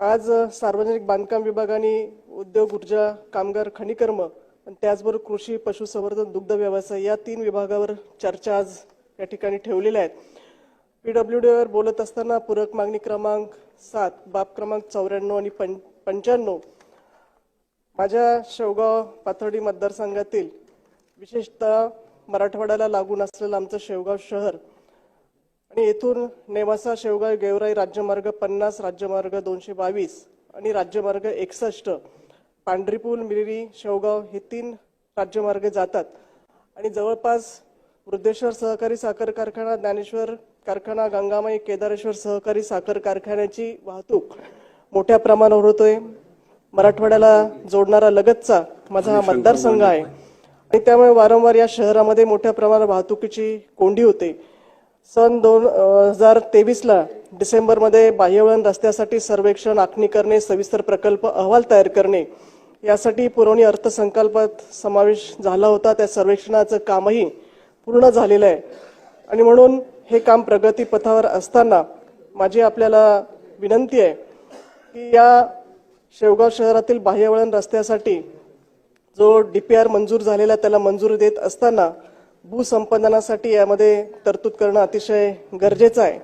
आज सार्वजनिक बांधकाम विभागाने उद्योग ऊर्जा कामगार खनिकर्म आणि त्याचबरोबर कृषी पशुसंवर्धन दुग्ध व्यवसाय या तीन विभागावर चर्चा आज या ठिकाणी ठेवलेल्या आहेत. पीडब्ल्यू वर बोलत असताना पूरक मागणी क्रमांक सात बाब क्रमांक चौऱ्याण्णव आणि पं पंच्याण्णव. माझ्या शेवगाव पाथर्डी मतदारसंघातील विशेषतः मराठवाड्याला लागून असलेलं आमचं शेवगाव शहर आणि येथून नेवासा शेवगाव गेवराई राज्यमार्ग पन्नास राज्यमार्ग दोनशे बावीस आणि राज्यमार्ग एकसष्ट पांढरीपूल मिरी शेवगाव हे तीन राज्यमार्ग जातात. आणि जवळपास वृद्धेश्वर सहकारी साखर कारखाना ज्ञानेश्वर कारखाना गंगामाई केदारेश्वर सहकारी साखर कारखान्याची वाहतूक मोठ्या प्रमाणावर होतोय. मराठवाड्याला जोडणारा लगतचा माझा हा मतदारसंघ आहे. आणि त्यामुळे वारंवार या शहरामध्ये मोठ्या प्रमाणात वाहतुकीची कोंडी होते. सन दोन हजार तेवीसला डिसेंबरमध्ये बाह्यवळण रस्त्यासाठी सर्वेक्षण आखणी करणे सविस्तर प्रकल्प अहवाल तयार करणे यासाठी पुरवणी अर्थसंकल्पात समावेश झाला होता. त्या सर्वेक्षणाचं कामही पूर्ण झालेलं आहे. आणि म्हणून हे काम प्रगतीपथावर असताना माझी आपल्याला विनंती आहे की या शेवगाव शहरातील बाह्यवळण रस्त्यासाठी जो डी पी आर मंजूर झालेला त्याला मंजुरी देत असताना भूसंपादनासाठी यामध्ये तरतूद करणं अतिशय गरजेचं आहे.